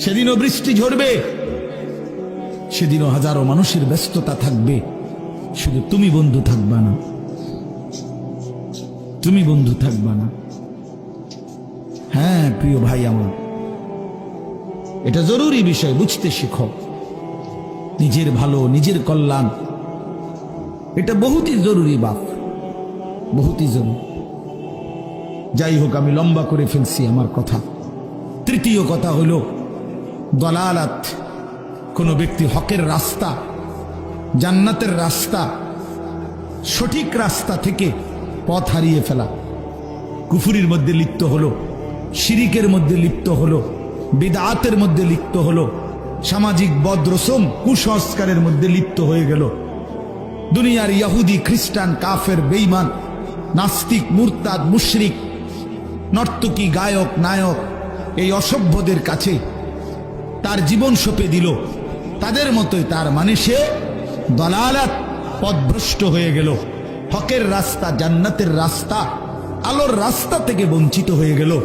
সেদিনও বৃষ্টি ঝরবে। সেদিনও হাজারো মানুষের ব্যস্ততা থাকবে। শুধু তুমি বন্ধু থাকবা না। তুমি বন্ধু থাকবা না। হ্যাঁ প্রিয় ভাই আমার, এটা জরুরি বিষয়, বুঝতে শিখো। নিজের ভালো, নিজের কল্যাণ, এটা বহুতই জরুরি বাপ, বহুতই জরুরি। যাই হোক, আমি লম্বা করে ফেলছি আমার কথা। তৃতীয় কথা হল দলালাত। কোনো ব্যক্তি হকের রাস্তা, জান্নাতের রাস্তা, সঠিক রাস্তা থেকে পথ হারিয়ে ফেলা। কুফুরির মধ্যে লিপ্ত হলো, শিরিকের মধ্যে লিপ্ত হলো, বিদাতের মধ্যে লিপ্ত হলো, সামাজিক বদ্রসম কুসংস্কারের মধ্যে লিপ্ত হয়ে গেল। দুনিয়ার ইয়াহুদি খ্রিস্টান, কাফের বেইমান নাস্তিক, মুরতাদ, মুশরিক, নর্তকী, গায়ক, নায়ক, এই অসভ্যদের কাছে তার জীবন সঁপে দিল। তাদের মতোই তার মানে সে দলালাত পদভ্রষ্ট হয়ে গেল। হকের রাস্তা, জান্নাতের রাস্তা, আলোর রাস্তা থেকে বঞ্চিত হয়ে গেল।